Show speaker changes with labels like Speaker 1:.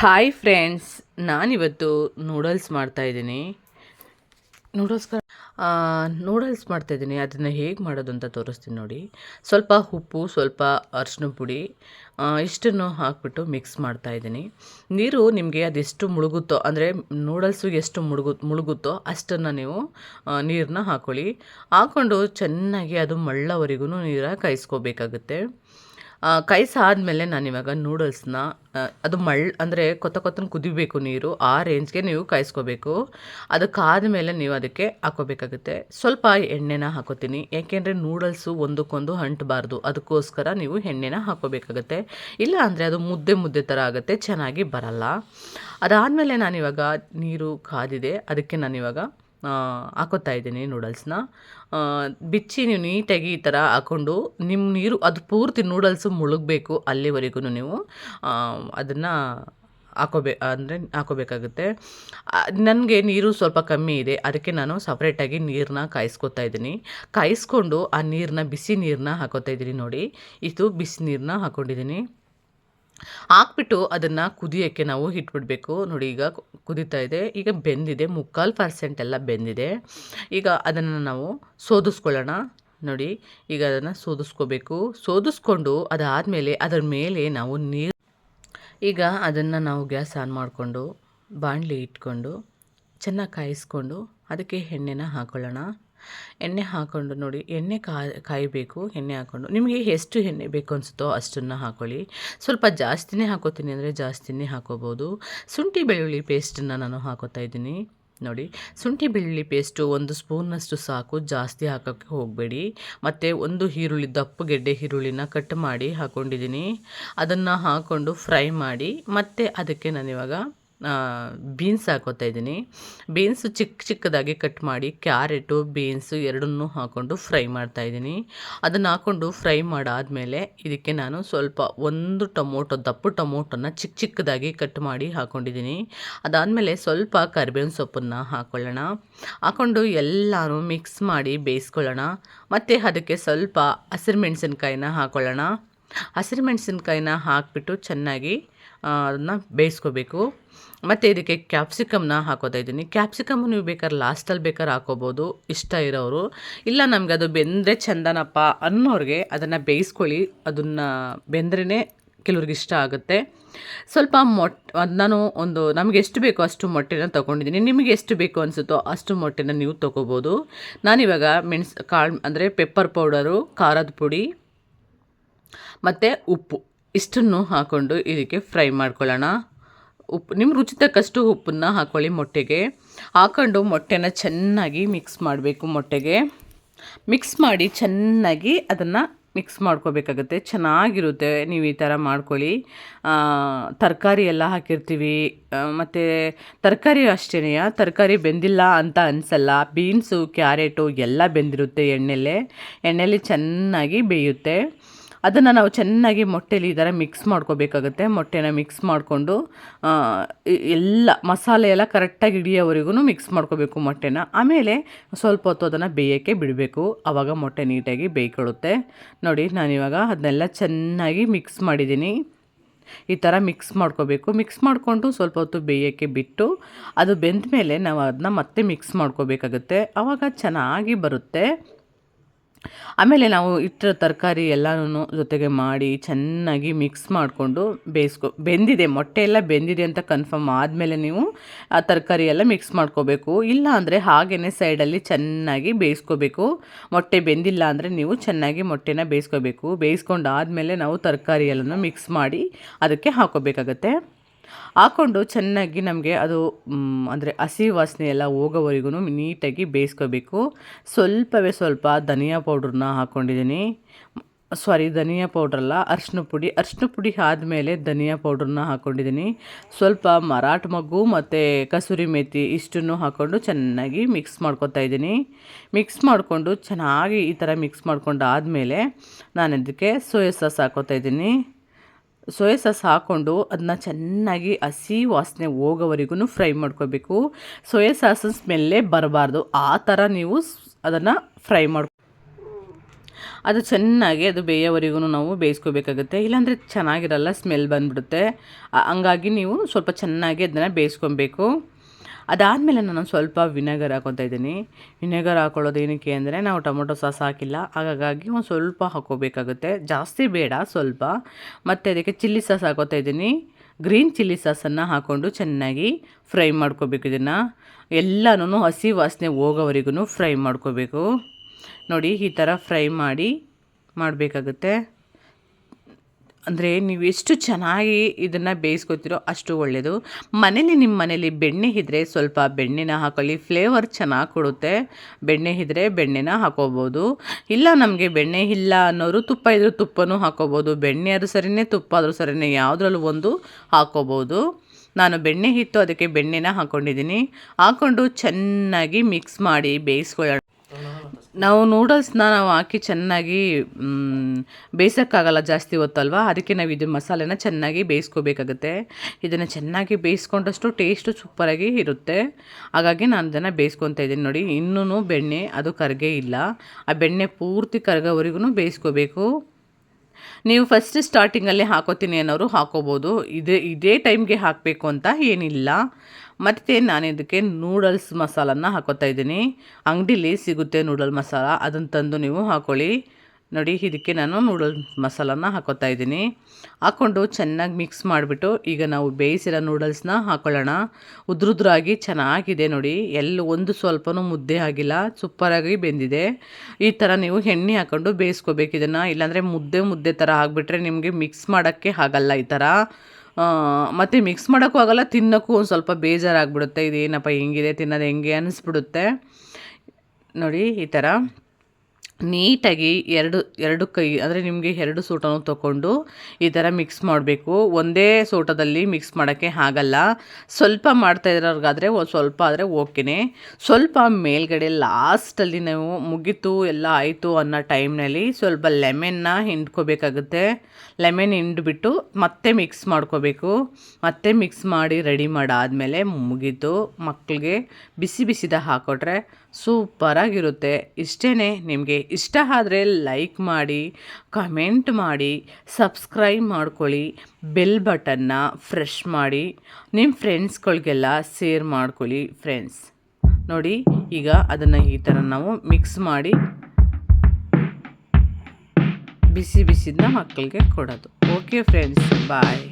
Speaker 1: Hi friends ನಾನಿವತ್ತು noodles ಮಾಡ್ತಾಯಿದ್ದೀನಿ noodles noodles ಮಾಡ್ತಾಯಿದ್ದೀನಿ ಅದನ್ನು ಹೇಗೆ ಮಾಡೋದು ಅಂತ ತೋರಿಸ್ತೀನಿ ನೋಡಿ. ಸ್ವಲ್ಪ ಉಪ್ಪು ಸ್ವಲ್ಪ ಅರಿಶಿನ ಪುಡಿ ಇಷ್ಟನ್ನು ಹಾಕ್ಬಿಟ್ಟು ಮಿಕ್ಸ್ ಮಾಡ್ತಾಯಿದ್ದೀನಿ ನೀರು ನಿಮಗೆ ಅದೆಷ್ಟು ಮುಳುಗುತ್ತೋ ಅಂದರೆ ನೂಡಲ್ಸು ಎಷ್ಟು ಮುಳುಗು ಮುಳುಗುತ್ತೋ ಅಷ್ಟನ್ನು ನೀವು ನೀರನ್ನ ಹಾಕ್ಕೊಳ್ಳಿ ಹಾಕ್ಕೊಂಡು ಚೆನ್ನಾಗಿ ಅದು ಮಳ್ಳವರೆಗೂ ನೀರ ಕಾಯಿಸ್ಕೋಬೇಕಾಗುತ್ತೆ. ಆ, ನಾನು ನಾನಿವಾಗ ನೂಡಲ್ಸ್ನ ಅದು ಮಳ್ ಅಂದರೆ ಕೊತ್ತ ಕೊತ್ತನ ಕುದಿಬೇಕು ನೀರು ಆ ರೇಂಜ್ಗೆ ನೀವು ಕಾಯಿಸ್ಕೋಬೇಕು. ಅದಕ್ಕಾದ್ಮೇಲೆ ನೀವು ಅದಕ್ಕೆ ಹಾಕೋಬೇಕಾಗುತ್ತೆ ಸ್ವಲ್ಪ ಎಣ್ಣೆನ ಹಾಕೋತೀನಿ. ಏಕೆಂದರೆ ನೂಡಲ್ಸು ಒಂದಕ್ಕೊಂದು ಅಂಟಬಾರ್ದು ಅದಕ್ಕೋಸ್ಕರ ನೀವು ಎಣ್ಣೆನ ಹಾಕೋಬೇಕಾಗುತ್ತೆ ಇಲ್ಲ ಅಂದರೆ ಅದು ಮುದ್ದೆ ಮುದ್ದೆ ಥರ ಆಗುತ್ತೆ ಚೆನ್ನಾಗಿ ಬರಲ್ಲ. ಅದಾದಮೇಲೆ ನಾನಿವಾಗ ನೀರು ಕಾದಿದೆ. ಅದಕ್ಕೆ ನಾನಿವಾಗ ಹಾಕೋತಾ ಇದ್ದೀನಿ ನೂಡಲ್ಸ್ನ ಬಿಚ್ಚಿ ನೀವು ನೀಟಾಗಿ ಈ ಥರ ಹಾಕ್ಕೊಂಡು ನಿಮ್ಮ ನೀರು, ಅದು ಪೂರ್ತಿ ನೂಡಲ್ಸು ಮುಳುಗಬೇಕು ಅಲ್ಲಿವರೆಗೂ ನೀವು. ಅದನ್ನು ಹಾಕೋಬೇ, ಅಂದರೆ ಹಾಕೋಬೇಕಾಗುತ್ತೆ. ನನಗೆ ನೀರು ಸ್ವಲ್ಪ ಕಮ್ಮಿ ಇದೆ, ಅದಕ್ಕೆ ನಾನು ಸಪ್ರೇಟಾಗಿ ನೀರನ್ನ ಕಾಯಿಸ್ಕೊತಾ ಇದ್ದೀನಿ. ಕಾಯಿಸ್ಕೊಂಡು ಆ ನೀರನ್ನ ಬಿಸಿ ನೀರನ್ನ ಹಾಕೋತಾ ಇದ್ದೀನಿ ನೋಡಿ. ಇದು ಬಿಸಿ ನೀರನ್ನ ಹಾಕ್ಕೊಂಡಿದ್ದೀನಿ ಹಾಕ್ಬಿಟ್ಟು ಅದನ್ನು ಕುದಿಯೋಕ್ಕೆ ನಾವು ಇಟ್ಬಿಡ್ಬೇಕು. ನೋಡಿ ಈಗ ಕುದೀತಾ ಇದೆ. ಈಗ ಬೆಂದಿದೆ. ಮುಕ್ಕಾಲು ಪರ್ಸೆಂಟ್ ಎಲ್ಲ ಬೆಂದಿದೆ. ಈಗ ಅದನ್ನು ನಾವು ಸೋದಿಸ್ಕೊಳ್ಳೋಣ. ನೋಡಿ, ಈಗ ಅದನ್ನು ಸೋದಿಸ್ಕೋಬೇಕು. ಸೋದಿಸ್ಕೊಂಡು ಅದಾದಮೇಲೆ ಅದರ ಮೇಲೆ ನಾವು ನೀರು, ಈಗ ಅದನ್ನು ನಾವು ಗ್ಯಾಸ್ ಆನ್ ಮಾಡಿಕೊಂಡು ಬಾಣಲಿ ಇಟ್ಕೊಂಡು ಚೆನ್ನಾಗಿ ಕಾಯಿಸ್ಕೊಂಡು ಅದಕ್ಕೆ ಎಣ್ಣೆನ ಹಾಕೊಳ್ಳೋಣ. ಎಣ್ಣೆ ಹಾಕ್ಕೊಂಡು ನೋಡಿ, ಎಣ್ಣೆ ಕಾಯ್ ಕಾಯಬೇಕು, ಎಣ್ಣೆ ಹಾಕ್ಕೊಂಡು ನಿಮಗೆ ಎಷ್ಟು ಎಣ್ಣೆ ಬೇಕು ಅನಿಸುತ್ತೋ ಅಷ್ಟನ್ನು ಹಾಕ್ಕೊಳ್ಳಿ ಸ್ವಲ್ಪ ಜಾಸ್ತಿನೇ ಹಾಕೋತೀನಿ ಅಂದರೆ ಜಾಸ್ತಿನೇ ಹಾಕೋಬೋದು. ಶುಂಠಿ ಬೆಳ್ಳುಳ್ಳಿ ಪೇಸ್ಟನ್ನು ನಾನು ಹಾಕೋತಾ ಇದ್ದೀನಿ. ನೋಡಿ, ಶುಂಠಿ ಬೆಳ್ಳುಳ್ಳಿ ಪೇಸ್ಟು ಒಂದು ಸ್ಪೂನಷ್ಟು ಸಾಕು, ಜಾಸ್ತಿ ಹಾಕೋಕ್ಕೆ ಹೋಗಬೇಡಿ. ಮತ್ತು ಒಂದು ಈರುಳ್ಳಿ ದಪ್ಪಗೆಡ್ಡೆ ಈರುಳ್ಳಿನ ಕಟ್ ಮಾಡಿ ಹಾಕ್ಕೊಂಡಿದ್ದೀನಿ ಅದನ್ನು ಹಾಕ್ಕೊಂಡು ಫ್ರೈ ಮಾಡಿ, ಮತ್ತು ಅದಕ್ಕೆ ನಾನಿವಾಗ ಬೀನ್ಸ್ ಹಾಕೋತಾ ಇದ್ದೀನಿ. ಬೀನ್ಸು ಚಿಕ್ಕ ಚಿಕ್ಕದಾಗಿ ಕಟ್ ಮಾಡಿ ಕ್ಯಾರೆಟು ಬೀನ್ಸು ಎರಡನ್ನೂ ಹಾಕ್ಕೊಂಡು ಫ್ರೈ ಮಾಡ್ತಾ ಇದ್ದೀನಿ. ಅದನ್ನು ಹಾಕ್ಕೊಂಡು ಫ್ರೈ ಮಾಡಾದಮೇಲೆ ಇದಕ್ಕೆ ನಾನು ಸ್ವಲ್ಪ ಒಂದು ಟೊಮೊಟೊ, ದಪ್ಪ ಟೊಮೊಟೊನ ಚಿಕ್ಕ ಚಿಕ್ಕದಾಗಿ ಕಟ್ ಮಾಡಿ ಹಾಕ್ಕೊಂಡಿದ್ದೀನಿ ಅದಾದಮೇಲೆ ಸ್ವಲ್ಪ ಕರಿಬೇವಿನ ಸೊಪ್ಪನ್ನು ಹಾಕ್ಕೊಳ್ಳೋಣ ಹಾಕ್ಕೊಂಡು ಎಲ್ಲನೂ ಮಿಕ್ಸ್ ಮಾಡಿ ಬೇಯಿಸ್ಕೊಳ್ಳೋಣ. ಮತ್ತು ಅದಕ್ಕೆ ಸ್ವಲ್ಪ ಹಸಿರು ಮೆಣಸಿನ್ಕಾಯಿನ ಹಾಕ್ಕೊಳ್ಳೋಣ ಹಸಿರು ಮೆಣಸಿನ್ಕಾಯಿನ ಹಾಕಿಬಿಟ್ಟು ಚೆನ್ನಾಗಿ ಅದನ್ನು ಬೇಯಿಸ್ಕೋಬೇಕು. ಮತ್ತು ಇದಕ್ಕೆ ಕ್ಯಾಪ್ಸಿಕಮ್ನ ಹಾಕೋತಾ ಇದ್ದೀನಿ. ಕ್ಯಾಪ್ಸಿಕಮ್ ನೀವು ಬೇಕಾದ್ರೆ ಲಾಸ್ಟಲ್ಲಿ ಬೇಕಾದ್ರೆ ಹಾಕೋಬೋದು. ಇಷ್ಟ ಇರೋರು. ಇಲ್ಲ ನಮಗೆ ಅದು ಬೆಂದರೆ ಚಂದನಪ್ಪ ಅನ್ನೋರಿಗೆ ಅದನ್ನು ಬೇಯಿಸ್ಕೊಳ್ಳಿ. ಅದನ್ನು ಬೆಂದ್ರೇ ಕೆಲವ್ರಿಗೆ ಇಷ್ಟ ಆಗುತ್ತೆ. ಸ್ವಲ್ಪ ಮೊಟ್ ಅದ್ ನಾನು ಒಂದು, ನಮಗೆ ಎಷ್ಟು ಬೇಕೋ ಅಷ್ಟು ಮೊಟ್ಟೆನ ತೊಗೊಂಡಿದ್ದೀನಿ. ನಿಮಗೆ ಎಷ್ಟು ಬೇಕು ಅನಿಸುತ್ತೋ ಅಷ್ಟು ಮೊಟ್ಟೆನ ನೀವು ತೊಗೋಬೋದು. ನಾನಿವಾಗ ಮೆಣಸು, ಕಾಳು, ಅಂದರೆ ಪೆಪ್ಪರ್ ಪೌಡರು ಖಾರದ ಪುಡಿ, ಮತ್ತು ಉಪ್ಪು. ಇಷ್ಟನ್ನು ಹಾಕ್ಕೊಂಡು ಇದಕ್ಕೆ ಫ್ರೈ ಮಾಡ್ಕೊಳ್ಳೋಣ. ಉಪ್ಪು ನಿಮ್ಮ ರುಚಿ ತಕ್ಕಷ್ಟು ಉಪ್ಪನ್ನು ಹಾಕ್ಕೊಳ್ಳಿ ಮೊಟ್ಟೆಗೆ. ಹಾಕ್ಕೊಂಡು ಮೊಟ್ಟೆನ ಚೆನ್ನಾಗಿ ಮಿಕ್ಸ್ ಮಾಡಬೇಕು ಮೊಟ್ಟೆಗೆ. ಮಿಕ್ಸ್ ಮಾಡಿ ಚೆನ್ನಾಗಿ ಅದನ್ನು ಮಿಕ್ಸ್ ಮಾಡ್ಕೋಬೇಕಾಗುತ್ತೆ. ಚೆನ್ನಾಗಿರುತ್ತೆ. ನೀವು ಈ ಥರ ಮಾಡ್ಕೊಳ್ಳಿ. ತರಕಾರಿ ಎಲ್ಲ ಹಾಕಿರ್ತೀವಿ. ಮತ್ತು ತರಕಾರಿ ಅಷ್ಟೇ ತರಕಾರಿ ಬೆಂದಿಲ್ಲ ಅಂತ ಅನಿಸಲ್ಲ. ಬೀನ್ಸು, ಕ್ಯಾರೆಟು ಎಲ್ಲ ಬೆಂದಿರುತ್ತೆ ಎಣ್ಣೆಲೆ. ಎಣ್ಣೆಲಿ ಚೆನ್ನಾಗಿ ಬೇಯುತ್ತೆ. ಅದನ್ನು ನಾವು ಚೆನ್ನಾಗಿ ಮೊಟ್ಟೆಲಿ ಈ ಥರ ಮಿಕ್ಸ್ ಮಾಡ್ಕೋಬೇಕಾಗುತ್ತೆ. ಮೊಟ್ಟೆನ ಮಿಕ್ಸ್ ಮಾಡಿಕೊಂಡು ಎಲ್ಲ ಮಸಾಲೆ ಎಲ್ಲ ಕರೆಕ್ಟಾಗಿ ಹಿಡಿಯೋವರೆಗೂ ಮಿಕ್ಸ್ ಮಾಡ್ಕೋಬೇಕು ಮೊಟ್ಟೆನ. ಆಮೇಲೆ ಸ್ವಲ್ಪ ಹೊತ್ತು ಅದನ್ನು ಬೇಯೋಕ್ಕೆ ಬಿಡಬೇಕು. ಆವಾಗ ಮೊಟ್ಟೆ ನೀಟಾಗಿ ಬೇಯ್ಕೊಳ್ಳುತ್ತೆ. ನೋಡಿ, ನಾನಿವಾಗ ಅದನ್ನೆಲ್ಲ ಚೆನ್ನಾಗಿ ಮಿಕ್ಸ್ ಮಾಡಿದ್ದೀನಿ. ಈ ಥರ ಮಿಕ್ಸ್ ಮಾಡ್ಕೋಬೇಕು. ಮಿಕ್ಸ್ ಮಾಡಿಕೊಂಡು ಸ್ವಲ್ಪ ಹೊತ್ತು ಬೇಯೋಕ್ಕೆ ಬಿಟ್ಟು, ಅದು ಬೆಂದ ಮೇಲೆ ನಾವು ಅದನ್ನ ಮತ್ತೆ ಮಿಕ್ಸ್ ಮಾಡ್ಕೋಬೇಕಾಗುತ್ತೆ. ಆವಾಗ ಚೆನ್ನಾಗಿ ಬರುತ್ತೆ. ಆಮೇಲೆ ನಾವು ಇಟ್ಟಿರೋ ತರಕಾರಿ ಎಲ್ಲನೂ ಜೊತೆಗೆ ಮಾಡಿ ಚೆನ್ನಾಗಿ ಮಿಕ್ಸ್ ಮಾಡಿಕೊಂಡು ಬೇಯಿಸ್ಕೊ, ಬೆಂದಿದೆ, ಮೊಟ್ಟೆ ಎಲ್ಲ ಬೆಂದಿದೆ ಅಂತ ಕನ್ಫರ್ಮ್ ಆದಮೇಲೆ ನೀವು ಆ ತರಕಾರಿ ಎಲ್ಲ ಮಿಕ್ಸ್ ಮಾಡ್ಕೋಬೇಕು. ಇಲ್ಲ ಅಂದರೆ ಹಾಗೇ ಸೈಡಲ್ಲಿ ಚೆನ್ನಾಗಿ ಬೇಯಿಸ್ಕೋಬೇಕು. ಮೊಟ್ಟೆ ಬೆಂದಿಲ್ಲ ಅಂದರೆ ನೀವು ಚೆನ್ನಾಗಿ ಮೊಟ್ಟೆನ ಬೇಯಿಸ್ಕೋಬೇಕು. ಬೇಯಿಸ್ಕೊಂಡು ಆದಮೇಲೆ ನಾವು ತರಕಾರಿ ಎಲ್ಲನೂ ಮಿಕ್ಸ್ ಮಾಡಿ ಅದಕ್ಕೆ ಹಾಕೋಬೇಕಾಗತ್ತೆ. ಹಾಕ್ಕೊಂಡು ಚೆನ್ನಾಗಿ ನಮಗೆ ಅದು ಅಂದರೆ ಹಸಿ ವಾಸನೆ ಎಲ್ಲ ಹೋಗೋವರೆಗೂ ನೀಟಾಗಿ ಬೇಯಿಸ್ಕೋಬೇಕು. ಸ್ವಲ್ಪವೇ ಸ್ವಲ್ಪ ಧನಿಯಾ ಪೌಡ್ರನ್ನ ಹಾಕ್ಕೊಂಡಿದ್ದೀನಿ ಸಾರಿ ಧನಿಯಾ ಪೌಡ್ರಲ್ಲ ಅರ್ಶಿನ ಪುಡಿ. ಅರ್ಶಿನ ಪುಡಿ ಆದಮೇಲೆ ಧನಿಯಾ ಪೌಡ್ರನ್ನ ಹಾಕ್ಕೊಂಡಿದ್ದೀನಿ ಸ್ವಲ್ಪ ಮರಾಠ ಮಗ್ಗು ಮತ್ತು ಕಸೂರಿ ಮೇಥಿ ಇಷ್ಟನ್ನು ಹಾಕ್ಕೊಂಡು ಚೆನ್ನಾಗಿ ಮಿಕ್ಸ್ ಮಾಡ್ಕೊತಾ ಇದ್ದೀನಿ. ಮಿಕ್ಸ್ ಮಾಡಿಕೊಂಡು ಚೆನ್ನಾಗಿ ಈ ಥರ ಮಿಕ್ಸ್ ಮಾಡ್ಕೊಂಡು ಆದಮೇಲೆ ನಾನು ಅದಕ್ಕೆ ಸೋಯಾ ಸಾಸ್ ಹಾಕೋತಾ ಇದ್ದೀನಿ. ಸೋಯಾ ಸಾಸ್ ಹಾಕ್ಕೊಂಡು ಅದನ್ನ ಚೆನ್ನಾಗಿ ಹಸಿ ವಾಸನೆ ಹೋಗೋವರೆಗೂ ಫ್ರೈ ಮಾಡ್ಕೋಬೇಕು. ಸೋಯಾ ಸಾಸ್ ಸ್ಮೆಲ್ಲೇ ಬರಬಾರ್ದು. ಆ ಥರ ನೀವು ಅದನ್ನು ಫ್ರೈ ಮಾಡ್ಕೊ ಅದು ಚೆನ್ನಾಗಿ ಅದು ಬೇಯೋವರೆಗೂ ನಾವು ಬೇಯಿಸ್ಕೋಬೇಕಾಗುತ್ತೆ. ಇಲ್ಲಾಂದರೆ ಚೆನ್ನಾಗಿರಲ್ಲ, ಸ್ಮೆಲ್ ಬಂದುಬಿಡುತ್ತೆ. ಹಂಗಾಗಿ ನೀವು ಸ್ವಲ್ಪ ಚೆನ್ನಾಗಿ ಅದನ್ನು ಬೇಯಿಸ್ಕೊಬೇಕು. ಅದಾದಮೇಲೆ ನಾನು ಸ್ವಲ್ಪ ವಿನೆಗರ್ ಹಾಕೊತಾ ಇದ್ದೀನಿ. ವಿನೆಗರ್ ಹಾಕೊಳ್ಳೋದು ಏನಕ್ಕೆ ಅಂದರೆ ನಾವು ಟೊಮೊಟೊ ಸಾಸ್ ಹಾಕಿಲ್ಲ. ಹಾಗಾಗಿ ಒಂದು ಸ್ವಲ್ಪ ಹಾಕೋಬೇಕಾಗುತ್ತೆ ಜಾಸ್ತಿ ಬೇಡ, ಸ್ವಲ್ಪ. ಮತ್ತು ಅದಕ್ಕೆ ಚಿಲ್ಲಿ ಸಾಸ್ ಹಾಕೋತಾ ಇದ್ದೀನಿ. ಗ್ರೀನ್ ಚಿಲ್ಲಿ ಸಾಸನ್ನು ಹಾಕ್ಕೊಂಡು ಚೆನ್ನಾಗಿ ಫ್ರೈ ಮಾಡ್ಕೋಬೇಕು ಇದನ್ನು. ಎಲ್ಲನೂ ಹಸಿ ವಾಸನೆ ಹೋಗೋವರೆಗೂ ಫ್ರೈ ಮಾಡ್ಕೋಬೇಕು. ನೋಡಿ, ಈ ಥರ ಫ್ರೈ ಮಾಡಿ ಮಾಡಬೇಕಾಗುತ್ತೆ. ಅಂದರೆ ನೀವು ಎಷ್ಟು ಚೆನ್ನಾಗಿ ಇದನ್ನು ಬೇಯಿಸ್ಕೊತೀರೋ ಅಷ್ಟು ಒಳ್ಳೆಯದು ಮನೇಲಿ ನಿಮ್ಮ ಮನೇಲಿ ಬೆಣ್ಣೆ ಇದ್ದರೆ ಸ್ವಲ್ಪ ಬೆಣ್ಣೆನ ಹಾಕೊಳ್ಳಿ. ಫ್ಲೇವರ್ ಚೆನ್ನಾಗಿ ಕೊಡುತ್ತೆ. ಬೆಣ್ಣೆ ಇದ್ದರೆ ಬೆಣ್ಣೆನ ಹಾಕೋಬೋದು. ಇಲ್ಲ ನಮಗೆ ಬೆಣ್ಣೆ ಇಲ್ಲ ಅನ್ನೋರು ತುಪ್ಪ ಇದ್ದರೂ ತುಪ್ಪನೂ ಹಾಕೋಬೋದು. ಬೆಣ್ಣೆ ಆದರೂ ಸರಿಯೇ ತುಪ್ಪ ಆದರೂ ಸರಿಯೇ ಯಾವುದ್ರಲ್ಲೂ ಒಂದು ಹಾಕೋಬೋದು. ನಾನು ಬೆಣ್ಣೆ ಇತ್ತು ಅದಕ್ಕೆ ಬೆಣ್ಣೆನ ಹಾಕ್ಕೊಂಡಿದ್ದೀನಿ ಹಾಕ್ಕೊಂಡು ಚೆನ್ನಾಗಿ ಮಿಕ್ಸ್ ಮಾಡಿ ಬೇಯಿಸ್ಕೊಳ್ಳೋಣ. ನಾವು ನೂಡಲ್ಸ್ನ ನಾವು ಹಾಕಿ ಚೆನ್ನಾಗಿ ಬೇಯಿಸೋಕ್ಕಾಗಲ್ಲ ಜಾಸ್ತಿ ಹೊತ್ತಲ್ವ? ಅದಕ್ಕೆ ನಾವು ಇದು ಮಸಾಲೆನ ಚೆನ್ನಾಗಿ ಬೇಯಿಸ್ಕೋಬೇಕಾಗುತ್ತೆ. ಇದನ್ನು ಚೆನ್ನಾಗಿ ಬೇಯಿಸ್ಕೊಂಡಷ್ಟು ಟೇಸ್ಟು ಸೂಪರಾಗಿ ಇರುತ್ತೆ. ಹಾಗಾಗಿ ನಾನು ಇದನ್ನು ಬೇಯಿಸ್ಕೊತಾ ಇದ್ದೀನಿ ನೋಡಿ. ಇನ್ನೂ ಬೆಣ್ಣೆ, ಅದು ಕರಗೇ ಇಲ್ಲ. ಆ ಬೆಣ್ಣೆ ಪೂರ್ತಿ ಕರಗೋವರೆಗೂ ಬೇಯಿಸ್ಕೋಬೇಕು. ನೀವು ಫಸ್ಟ್ ಸ್ಟಾರ್ಟಿಂಗಲ್ಲಿ ಹಾಕೋತೀನಿ ಅನ್ನೋರು ಹಾಕೋಬೋದು. ಇದೇ ಇದೇ ಟೈಮ್ಗೆ ಹಾಕಬೇಕು ಅಂತ ಏನಿಲ್ಲ. ಮತ್ತು ನಾನು ಇದಕ್ಕೆ ನೂಡಲ್ಸ್ ಮಸಾಲನ್ನ ಹಾಕೋತಾ ಇದ್ದೀನಿ. ಅಂಗಡೀಲಿ ಸಿಗುತ್ತೆ ನೂಡಲ್ ಮಸಾಲ. ಅದನ್ನು ತಂದು ನೀವು ಹಾಕೊಳ್ಳಿ. ನೋಡಿ, ಇದಕ್ಕೆ ನಾನು ನೂಡಲ್ ಮಸಾಲನ ಹಾಕೋತಾ ಇದ್ದೀನಿ. ಹಾಕ್ಕೊಂಡು ಚೆನ್ನಾಗಿ ಮಿಕ್ಸ್ ಮಾಡಿಬಿಟ್ಟು ಈಗ ನಾವು ಬೇಯಿಸಿರೋ ನೂಡಲ್ಸ್ನ ಹಾಕೊಳ್ಳೋಣ. ಉದ್ರುದ್ರಾಗಿ ಚೆನ್ನಾಗಿದೆ ನೋಡಿ. ಎಲ್ಲ ಒಂದು ಸ್ವಲ್ಪನೂ ಮುದ್ದೆ ಆಗಿಲ್ಲ. ಸೂಪರಾಗಿ ಬೆಂದಿದೆ. ಈ ಥರ ನೀವು ಎಣ್ಣೆ ಹಾಕ್ಕೊಂಡು ಬೇಯಿಸ್ಕೋಬೇಕು ಇದನ್ನು. ಇಲ್ಲಾಂದರೆ ಮುದ್ದೆ ಮುದ್ದೆ ಥರ ಆಗಿಬಿಟ್ರೆ ನಿಮಗೆ ಮಿಕ್ಸ್ ಮಾಡೋಕ್ಕೆ ಆಗಲ್ಲ ಈ ಥರ. ಮತ್ತು ಮಿಕ್ಸ್ ಮಾಡೋಕ್ಕೂ ಆಗೋಲ್ಲ, ತಿನ್ನೋಕ್ಕೂ ಒಂದು ಸ್ವಲ್ಪ ಬೇಜಾರಾಗ್ಬಿಡುತ್ತೆ. ಇದೇನಪ್ಪ ಹೆಂಗಿದೆ, ತಿನ್ನೋದು ಹೆಂಗೆ ಅನ್ನಿಸ್ಬಿಡುತ್ತೆ. ನೋಡಿ, ಈ ಥರ ನೀಟಾಗಿ ಎರಡು ಎರಡು ಕೈ, ಅಂದರೆ ನಿಮಗೆ ಎರಡು ಸೋಟನೂ ತಗೊಂಡು ಈ ಥರ ಮಿಕ್ಸ್ ಮಾಡಬೇಕು. ಒಂದೇ ಸೋಟದಲ್ಲಿ ಮಿಕ್ಸ್ ಮಾಡೋಕ್ಕೆ ಆಗಲ್ಲ. ಸ್ವಲ್ಪ ಮಾಡ್ತಾ ಇರೋರ್ಗಾದರೆ ಒಂದು ಸ್ವಲ್ಪ ಆದರೆ ಓಕೆನೆ. ಸ್ವಲ್ಪ ಮೇಲ್ಗಡೆ ಲಾಸ್ಟಲ್ಲಿ ನಾವು ಮುಗೀತು, ಎಲ್ಲ ಆಯಿತು ಅನ್ನೋ ಟೈಮ್ನಲ್ಲಿ ಸ್ವಲ್ಪ ಲೆಮೆನ್ನ ಹಿಂಡ್ಕೋಬೇಕಾಗುತ್ತೆ. ಲೆಮೆನ್ ಹಿಂಡ್ಬಿಟ್ಟು ಮತ್ತೆ ಮಿಕ್ಸ್ ಮಾಡ್ಕೋಬೇಕು. ಮತ್ತೆ ಮಿಕ್ಸ್ ಮಾಡಿ ರೆಡಿ ಮಾಡಾದಮೇಲೆ ಮುಗೀತು. ಮಕ್ಕಳಿಗೆ ಬಿಸಿ ಬಿಸಿದ ಹಾಕೊಟ್ರೆ ಸೂಪರಾಗಿರುತ್ತೆ. ಇಷ್ಟೇ ನಿಮಗೆ ಇಷ್ಟ ಆದರೆ ಲೈಕ್ ಮಾಡಿ, ಕಮೆಂಟ್ ಮಾಡಿ, ಸಬ್ಸ್ಕ್ರೈಬ್ ಮಾಡ್ಕೊಳ್ಳಿ, ಬೆಲ್ ಬಟನ್ನ ಫ್ರೆಶ್ ಮಾಡಿ ನಿಮ್ಮ ಫ್ರೆಂಡ್ಸ್ಗಳಿಗೆಲ್ಲ ಶೇರ್ ಮಾಡ್ಕೊಳ್ಳಿ ಫ್ರೆಂಡ್ಸ್. ನೋಡಿ, ಈಗ ಅದನ್ನು ಈ ಥರ ನಾವು ಮಿಕ್ಸ್ ಮಾಡಿ ಬಿಸಿ ಬಿಸಿದನ್ನ ಮಕ್ಕಳಿಗೆ ಕೊಡೋದು. Okay friends, bye.